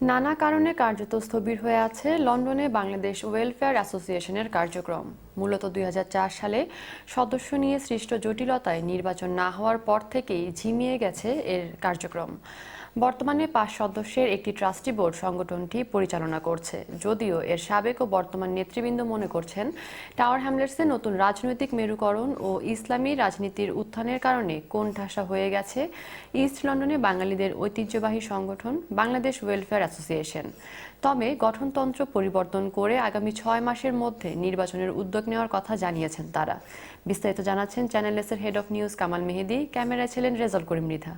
নানা কারণে কার্যত স্থবির হয়ে আছে লন্ডনে বাংলাদেশ ওয়েলফেয়ার অ্যাসোসিয়েশনের কার্যক্রম। মূলত দুই হাজার চার সালে সদস্য নিয়ে সৃষ্ট জটিলতায় নির্বাচন না হওয়ার পর থেকেই ঝিমিয়ে গেছে এর কার্যক্রম। বর্তমানে পাঁচ সদস্যের একটি ট্রাস্টি বোর্ড সংগঠনটি পরিচালনা করছে। যদিও এর সাবেক ও বর্তমান নেতৃবৃন্দ মনে করছেন, টাওয়ার হ্যামলেটসে নতুন রাজনৈতিক মেরুকরণ ও ইসলামী রাজনীতির উত্থানের কারণে কোণঠাসা হয়ে গেছে ইস্ট লন্ডনে বাঙালিদের ঐতিহ্যবাহী সংগঠন বাংলাদেশ ওয়েলফেয়ার অ্যাসোসিয়েশন। তবে গঠনতন্ত্র পরিবর্তন করে আগামী ছয় মাসের মধ্যে নির্বাচনের উদ্যোগ নেওয়ার কথা জানিয়েছেন তারা। বিস্তারিত জানাচ্ছেন চ্যানেল এসের head of news Kamal Mehedi, ক্যামেরায় ছিলেন রেজাল করিম মৃধা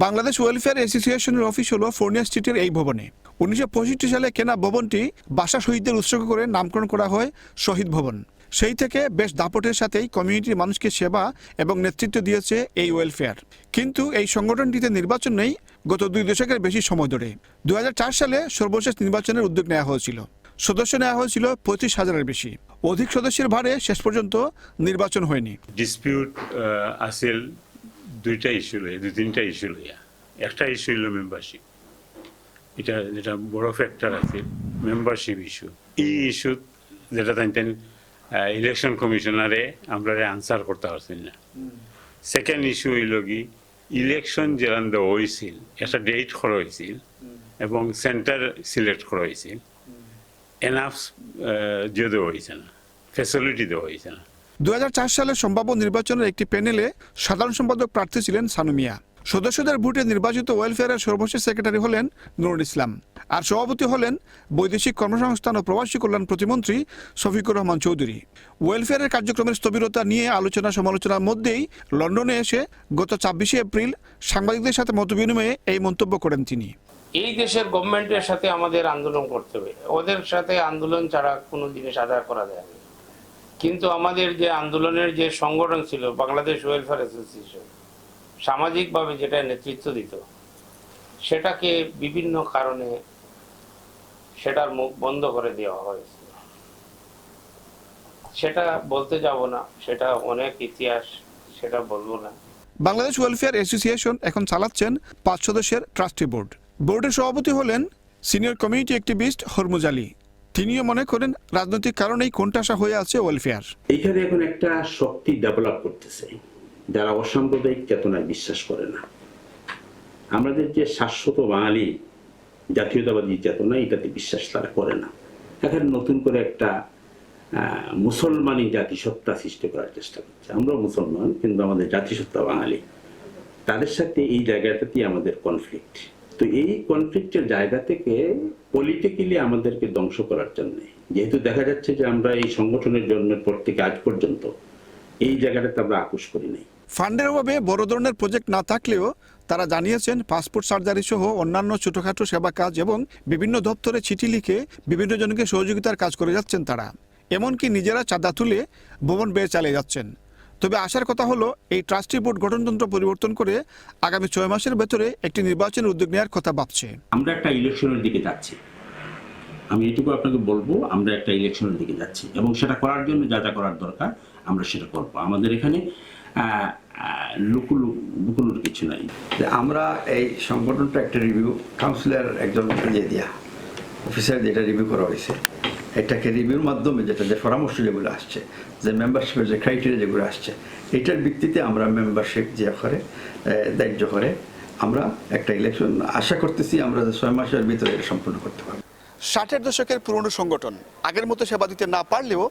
বাংলাদেশ ওয়েলফেয়ার অ্যাসোসিয়েশনের অফিস হল ফোর্নিয়া স্ট্রিটের এই ভবনে। উনিশশো সালে কেনা ভবনটি বাসা শহীদদের উৎসর্গ করে নামকরণ করা হয় শহীদ ভবন। সেই থেকে বেশ দাপটের সাথেই কমিউনিটির মানুষকে সেবা এবং নেতৃত্ব দিয়েছে এই ওয়েলফেয়ার। কিন্তু এই সংগঠনটিতে নির্বাচন নেই গত দুই দশকের বেশি সময় ধরে। দুই হাজার চার সালে সর্বশেষ নির্বাচনের উদ্যোগ নেওয়া হয়েছিল। সদস্য নেওয়া হয়েছিল পঁচিশ হাজারের বেশি। অধিক সদস্যের ভারে শেষ পর্যন্ত নির্বাচন হয়নি। ডিসপিউট আছিল দুইটা ইস্যু লইয়া দুই তিনটা ইস্যু লইয়া। একটা ইস্যু হইল মেম্বারশিপ এটা, যেটা বড় ফ্যাক্টর আছে মেম্বারশিপ ইস্যু এই ইস্যু যেটা তাই ইলেকশন কমিশনারে আমরা আনসার করতে পারছি না। সেকেন্ড ইস্যু হইল কি ইলেকশন যেরান দেওয়া হয়েছিল একটা ডেট করা হয়েছিল এবং সেন্টার সিলেক্ট করা হয়েছিল এনাফ যে দেওয়া হয়েছে না ফেসিলিটি দেওয়া হয়েছে না। দু সালের সম্ভাব্য নির্বাচনের একটি প্যানেলে সাধারণ সম্পাদক প্রার্থী ছিলেন সানুমিয়া সদস্যদের ভোটে নির্বাচিত ওয়েলফেয়ারের সর্বশেষ সেক্রেটারি হলেন নুরুল ইসলাম। আর সভাপতি হলেন বৈদেশিক কর্মসংস্থান ও প্রবাসী কল্যাণ প্রতিমন্ত্রী শফিকুর রহমান চৌধুরী। ওয়েলফেয়ারের কার্যক্রমের স্থবিরতা নিয়ে আলোচনা সমালোচনার মধ্যেই লন্ডনে এসে গত ছাব্বিশে এপ্রিল সাংবাদিকদের সাথে মতবিনিময়ে এই মন্তব্য করেন তিনি। এই দেশের গভর্নমেন্টের সাথে আমাদের আন্দোলন করতে হবে। ওদের সাথে আন্দোলন ছাড়া কোনো জিনিস আদায় করা যায় না। কিন্তু আমাদের যে আন্দোলনের যে সংগঠন ছিল, বাংলাদেশ ওয়েলফেয়ার অ্যাসোসিয়েশন সামাজিকভাবে যেটা নেতৃত্ব দিত, সেটাকে বিভিন্ন কারণে সেটার মুখ বন্ধ করে দেওয়া হয়েছিল সেটা বলতে যাব না, সেটা অনেক ইতিহাস, সেটা বলব না। বাংলাদেশ ওয়েলফেয়ার অ্যাসোসিয়েশন এখন চালাচ্ছেন পাঁচ সদস্যের ট্রাস্টি বোর্ড। বোর্ডের সভাপতি হলেন senior community activist Hormuz Ali. তিনিও মনে করেন রাজনৈতিক কারণেই কোণঠাসা হয়ে আছে ওয়েলফেয়ার। এইখানে এখন একটা শক্তি ডেভেলপ করতেছে। যারা অসাম্প্রদায়িক চেতনায় বিশ্বাস করে না। আমাদের যে শাশ্বত বাঙালি জাতীয়তাবাদী চেতনা, এটাতে বিশ্বাস তারা করে না। এখানে নতুন করে একটা মুসলমানি জাতিসত্তা সৃষ্টি করার চেষ্টা করছে। আমরা মুসলমান, কিন্তু আমাদের জাতিসত্তা বাঙালি। তাদের সাথে এই জায়গাটাতেই আমাদের কনফ্লিক্ট তো এই কনফ্লিক্টের জায়গা থেকে পলিটিক্যালি আমাদেরকে ধ্বংস করার জন্য। যেহেতু দেখা যাচ্ছে যে আমরা এই সংগঠনের জন্মের পর থেকে আজ পর্যন্ত এই জায়গাটাতে আমরা আপোষ করি নাই। ফান্ডের অভাবে বড় ধরনের প্রজেক্ট না থাকলেও তারা জানিয়েছেন পাসপোর্ট সার্জারি সহ অন্যান্য ছোটখাটো সেবা কাজ এবং বিভিন্ন দপ্তরে চিঠি লিখে বিভিন্ন জনকে সহযোগিতার কাজ করে যাচ্ছেন তারা। এমনকি নিজেরা চাঁদা তুলে ভবন বেয়ে চালিয়ে যাচ্ছেন। তবে আসার কথা হলো এই ট্রাস্টি বোর্ড গঠনতন্ত্র পরিবর্তন করে আগামী ছয় মাসের ভেতরে একটি নির্বাচনের উদ্যোগ নেওয়ার কথা ভাবছে। আমরা একটা ইলেকশনের দিকে যাচ্ছি। আমি এটুকু আপনাকে বলব আমরা একটা ইলেকশনের দিকে যাচ্ছি এবং সেটা করার জন্য যা যা করার দরকার আমরা সেটা করব। আমাদের এখানে লুকুলু লুকুলুর কিছু নাই। আমরা এই সংগঠনটা একটা রিভিউ কাউন্সিলর একজন ইয়ে দিয়া অফিসার যেটা রিভিউ করা হয়েছে। এটাকে রিভিউর মাধ্যমে যেটা যে পরামর্শ যেগুলো আসছে, যে মেম্বারশিপের যে ক্রাইটেরিয়া যেগুলো আসছে, এটার ভিত্তিতে আমরা মেম্বারশিপ যে করে দায়িত্ব করে, আমরা একটা ইলেকশন আশা করতেছি আমরা ছয় মাসের ভিতরে এটা সম্পূর্ণ করতে পারব। ষাটের দশকের পুরনো সংগঠন, আগের মতো সেবা দিতে না পারলেও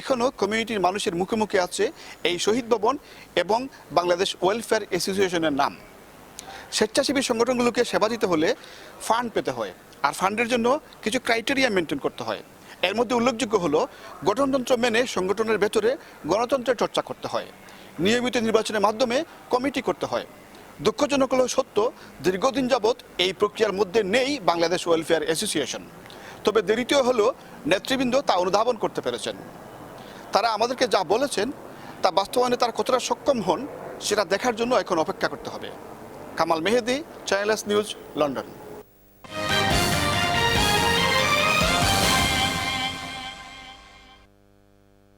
এখনও কমিউনিটির মানুষের মুখে মুখে আছে এই শহীদ ভবন এবং বাংলাদেশ ওয়েলফেয়ার অ্যাসোসিয়েশনের নাম। স্বেচ্ছাসেবী সংগঠনগুলোকে সেবা দিতে হলে ফান্ড পেতে হয়, আর ফান্ডের জন্য কিছু ক্রাইটেরিয়া মেনটেন করতে হয়। এর মধ্যে উল্লেখযোগ্য হলো, গঠনতন্ত্র মেনে সংগঠনের ভেতরে গণতন্ত্রের চর্চা করতে হয়। নিয়মিত নির্বাচনের মাধ্যমে কমিটি করতে হয়। দুঃখজনক হলেও সত্য, দীর্ঘদিন যাবৎ এই প্রক্রিয়ার মধ্যে নেই বাংলাদেশ ওয়েলফেয়ার অ্যাসোসিয়েশন। তবে দেরিতেও হলো নেতৃবৃন্দ তা অনুধাবন করতে পেরেছেন। তারা আমাদেরকে যা বলেছেন, তা বাস্তবায়নে তারা কতটা সক্ষম হন, সেটা দেখার জন্য এখন অপেক্ষা করতে হবে। Kamal Mehedi channel news London